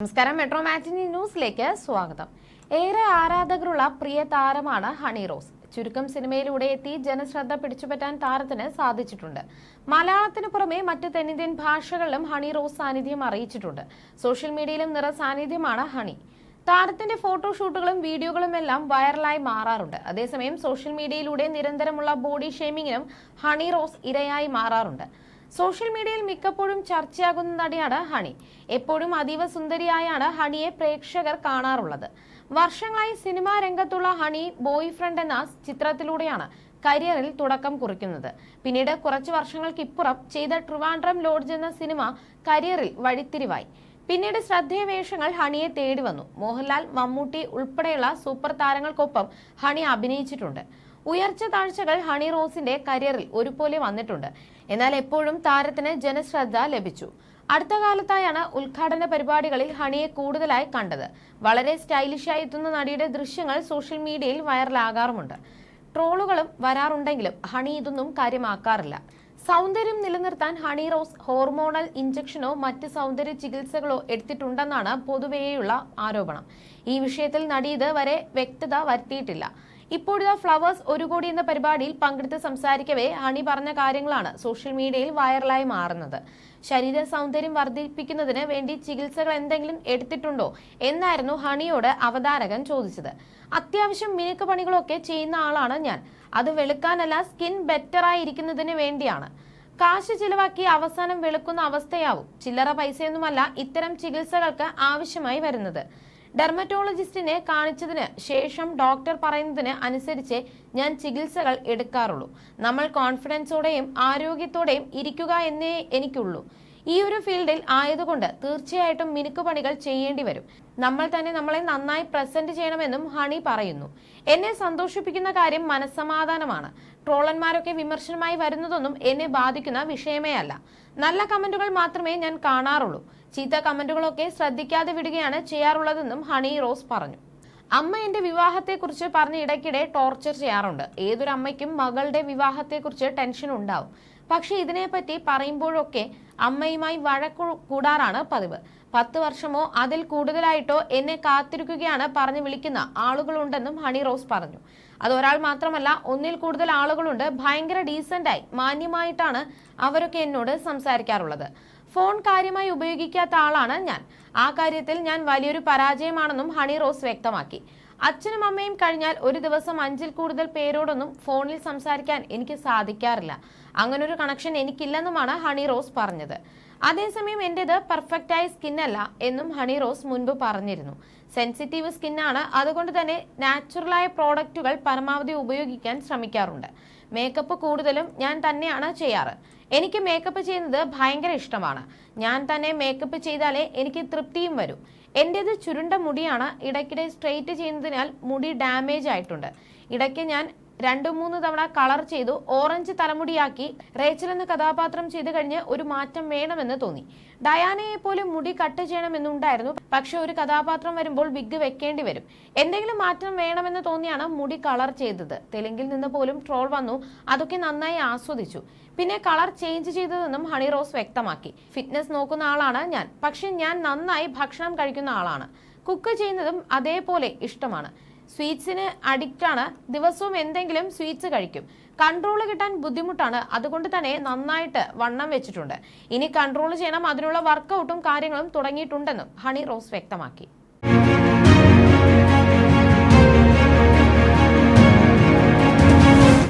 നമസ്കാരം. മെട്രോ മാറ്റിനി ന്യൂസിലേക്ക് സ്വാഗതം. ഏറെ ആരാധകരുള്ള പ്രിയ താരമാണ് ഹണി റോസ്. ചുരുക്കം സിനിമയിലൂടെ എത്തി ജനശ്രദ്ധ പിടിച്ചുപറ്റാൻ താരത്തിന് സാധിച്ചിട്ടുണ്ട്. മലയാളത്തിന് പുറമെ മറ്റ് തെന്നിന്ത്യൻ ഭാഷകളിലും ഹണി റോസ് സാന്നിധ്യം അറിയിച്ചിട്ടുണ്ട്. സോഷ്യൽ മീഡിയയിലും നിറ സാന്നിധ്യമാണ് ഹണി. താരത്തിന്റെ ഫോട്ടോഷൂട്ടുകളും വീഡിയോകളും എല്ലാം വൈറലായി മാറാറുണ്ട്. അതേസമയം സോഷ്യൽ മീഡിയയിലൂടെ നിരന്തരമുള്ള ബോഡി ഷേമിങ്ങിനും ഹണി റോസ് ഇരയായി മാറാറുണ്ട്. സോഷ്യൽ മീഡിയയിൽ മിക്കപ്പോഴും ചർച്ചയാകുന്ന നടിയാണ് ഹണി. എപ്പോഴും അതീവ സുന്ദരിയായാണ് ഹണിയെ പ്രേക്ഷകർ കാണാറുള്ളത്. വർഷങ്ങളായി സിനിമാ രംഗത്തുള്ള ഹണി ബോയ് ഫ്രണ്ട് എന്ന ചിത്രത്തിലൂടെയാണ് കരിയറിൽ തുടക്കം കുറിക്കുന്നത്. പിന്നീട് കുറച്ചു വർഷങ്ങൾക്കിപ്പുറം ചെയ്ത ട്രിവാൻഡ്രം ലോഡ്ജ് എന്ന സിനിമ കരിയറിൽ വഴിത്തിരിവായി. പിന്നീട് ശ്രദ്ധേയ വേഷങ്ങൾ ഹണിയെ തേടി വന്നു മോഹൻലാൽ മമ്മൂട്ടി ഉൾപ്പെടെയുള്ള സൂപ്പർ താരങ്ങൾക്കൊപ്പം ഹണി അഭിനയിച്ചിട്ടുണ്ട്. ഉയർച്ച താഴ്ചകൾ ഹണി റോസിന്റെ കരിയറിൽ ഒരുപോലെ വന്നിട്ടുണ്ട്. എന്നാൽ എപ്പോഴും താരത്തിന് ജനശ്രദ്ധ ലഭിച്ചു. അടുത്ത കാലത്തായാണ് ഉദ്ഘാടന പരിപാടികളിൽ ഹണിയെ കൂടുതലായി കണ്ടത്. വളരെ സ്റ്റൈലിഷായി എത്തുന്ന നടിയുടെ ദൃശ്യങ്ങൾ സോഷ്യൽ മീഡിയയിൽ വൈറലാകാറുമുണ്ട്. ട്രോളുകളും വരാറുണ്ടെങ്കിലും ഹണി ഇതൊന്നും കാര്യമാക്കാറില്ല. സൗന്ദര്യം നിലനിർത്താൻ ഹണി റോസ് ഹോർമോണൽ ഇഞ്ചക്ഷനോ മറ്റ് സൗന്ദര്യ ചികിത്സകളോ എടുത്തിട്ടുണ്ടെന്നാണ് പൊതുവേയുള്ള ആരോപണം. ഈ വിഷയത്തിൽ നടി ഇതുവരെ വ്യക്തത വരുത്തിയിട്ടില്ല. ഇപ്പോഴത്തെ ഫ്ലവേഴ്സ് ഒരു കോടി എന്ന പരിപാടിയിൽ പങ്കെടുത്ത് സംസാരിക്കവേ ഹണി പറഞ്ഞ കാര്യങ്ങളാണ് സോഷ്യൽ മീഡിയയിൽ വൈറലായി മാറുന്നത്. ശരീര സൗന്ദര്യം വർദ്ധിപ്പിക്കുന്നതിന് വേണ്ടി ചികിത്സകൾ എന്തെങ്കിലും എടുത്തിട്ടുണ്ടോ എന്നായിരുന്നു ഹണിയോട് അവതാരകൻ ചോദിച്ചത്. അത്യാവശ്യം മിനുക്ക് പണികളൊക്കെ ചെയ്യുന്ന ആളാണ് ഞാൻ. അത് വെളുക്കാനല്ല സ്കിൻ ബെറ്ററായി ഇരിക്കുന്നതിന് വേണ്ടിയാണ്. കാശ് ചിലവാക്കി അവസാനം വെളുക്കുന്ന അവസ്ഥയാവും. ചില്ലറ പൈസയൊന്നുമല്ല ഇത്തരം ചികിത്സകൾക്ക് ആവശ്യമായി വരുന്നത്. ഡെർമറ്റോളജിസ്റ്റിനെ കാണിച്ചതിന് ശേഷം ഡോക്ടർ പറയുന്നതിന് അനുസരിച്ച് ഞാൻ ചികിത്സകൾ എടുക്കാറുള്ളൂ. നമ്മൾ കോൺഫിഡൻസോടെയും ആരോഗ്യത്തോടെയും ഇരിക്കുക എന്നേ എനിക്കുള്ളൂ. ഈ ഒരു ഫീൽഡിൽ ആയതുകൊണ്ട് തീർച്ചയായിട്ടും മിനുക്കുപണികൾ ചെയ്യേണ്ടി വരും. നമ്മൾ തന്നെ നമ്മളെ നന്നായി പ്രസന്റ് ചെയ്യണമെന്നും ഹണി പറയുന്നു. എന്നെ സന്തോഷിപ്പിക്കുന്ന കാര്യം മനസ്സമാധാനമാണ്. ട്രോളന്മാരൊക്കെ വിമർശനമായി വരുന്നതൊന്നും എന്നെ ബാധിക്കുന്ന വിഷയമേ അല്ല. നല്ല കമന്റുകൾ മാത്രമേ ഞാൻ കാണാറുള്ളൂ. ചീത്ത കമന്റുകളൊക്കെ ശ്രദ്ധിക്കാതെ വിടുകയാണ് ചെയ്യാറുള്ളതെന്നും ഹണി റോസ് പറഞ്ഞു. അമ്മ എന്റെ വിവാഹത്തെക്കുറിച്ച് പറഞ്ഞ് ഇടയ്ക്കിടെ ടോർച്ചർ ചെയ്യാറുണ്ട്. ഏതൊരു അമ്മയ്ക്കും മകളുടെ വിവാഹത്തെക്കുറിച്ച് ടെൻഷൻ ഉണ്ടാവും. പക്ഷെ ഇതിനെപ്പറ്റി പറയുമ്പോഴൊക്കെ അമ്മയുമായി വഴക്കു കൂടാറാണ് പതിവ്. പത്ത് വർഷമോ അതിൽ കൂടുതലായിട്ടോ എന്നെ കാത്തിരിക്കുകയാണ് പറഞ്ഞു വിളിക്കുന്ന ആളുകളുണ്ടെന്നും ഹണി റോസ് പറഞ്ഞു. അത് ഒരാൾ മാത്രമല്ല ഒന്നിൽ കൂടുതൽ ആളുകളുണ്ട്. ഭയങ്കര ഡീസന്റായി മാന്യമായിട്ടാണ് അവരൊക്കെ എന്നോട് സംസാരിക്കാറുള്ളത്. ഫോൺ കാര്യമായി ഉപയോഗിക്കാത്ത ആളാണ് ഞാൻ. ആ കാര്യത്തിൽ ഞാൻ വലിയൊരു പരാജയമാണെന്നും ഹണി റോസ് വ്യക്തമാക്കി. അച്ഛനും അമ്മയും കഴിഞ്ഞാൽ ഒരു ദിവസം അഞ്ചിൽ കൂടുതൽ പേരോടൊന്നും ഫോണിൽ സംസാരിക്കാൻ എനിക്ക് സാധിക്കാറില്ല. അങ്ങനൊരു കണക്ഷൻ എനിക്കില്ലെന്നുമാണ് ഹണി റോസ് പറഞ്ഞത്. അതേസമയം എന്റേത് പെർഫെക്റ്റായ സ്കിന്നല്ല എന്നും ഹണി റോസ് മുൻപ് പറഞ്ഞിരുന്നു. സെൻസിറ്റീവ് സ്കിന്നാണ്. അതുകൊണ്ട് തന്നെ നാച്ചുറലായ പ്രോഡക്റ്റുകൾ പരമാവധി ഉപയോഗിക്കാൻ ശ്രമിക്കാറുണ്ട്. മേക്കപ്പ് കൂടുതലും ഞാൻ തന്നെയാണ് ചെയ്യാറ്. എനിക്ക് മേക്കപ്പ് ചെയ്യുന്നത് ഭയങ്കര ഇഷ്ടമാണ്. ഞാൻ തന്നെ മേക്കപ്പ് ചെയ്താലേ എനിക്ക് തൃപ്തിയും വരും. എന്റേത് ചുരുണ്ട മുടിയാണ്. ഇടയ്ക്കിടെ സ്ട്രെയിറ്റ് ചെയ്യുന്നതിനാൽ മുടി ഡാമേജ് ആയിട്ടുണ്ട്. ഇടയ്ക്ക് ഞാൻ രണ്ടു മൂന്ന് തവണ കളർ ചെയ്തു ഓറഞ്ച് തലമുടിയാക്കി റേച്ചൽ എന്ന കഥാപാത്രം ചെയ്തു കഴിഞ്ഞ് ഒരു മാറ്റം വേണമെന്ന് തോന്നി. ഡയാനയെ പോലും മുടി കട്ട് ചെയ്യണമെന്നുണ്ടായിരുന്നു. പക്ഷെ ഒരു കഥാപാത്രം വരുമ്പോൾ വിഗ് വെക്കേണ്ടി വരും. എന്തെങ്കിലും മാറ്റം വേണമെന്ന് തോന്നിയാണ് മുടി കളർ ചെയ്തത്. തെലുങ്കിൽ നിന്ന് പോലും ട്രോൾ വന്നു. അതൊക്കെ നന്നായി ആസ്വദിച്ചു. പിന്നെ കളർ ചേഞ്ച് ചെയ്തതെന്നും ഹണി റോസ് വ്യക്തമാക്കി. ഫിറ്റ്നസ് നോക്കുന്ന ആളാണ് ഞാൻ. പക്ഷെ ഞാൻ നന്നായി ഭക്ഷണം കഴിക്കുന്ന ആളാണ്. കുക്ക് ചെയ്യുന്നതും അതേപോലെ ഇഷ്ടമാണ്. സ്വീറ്റ്സിന് അഡിക്റ്റ് ആണ്. ദിവസവും എന്തെങ്കിലും സ്വീറ്റ്സ് കഴിക്കും. കൺട്രോൾ കിട്ടാൻ ബുദ്ധിമുട്ടാണ്. അതുകൊണ്ട് തന്നെ നന്നായിട്ട് വണ്ണം വെച്ചിട്ടുണ്ട്. ഇനി കൺട്രോൾ ചെയ്യണം. അതിനുള്ള വർക്കൗട്ടും കാര്യങ്ങളും തുടങ്ങിയിട്ടുണ്ടെന്നും ഹണി റോസ് വ്യക്തമാക്കി.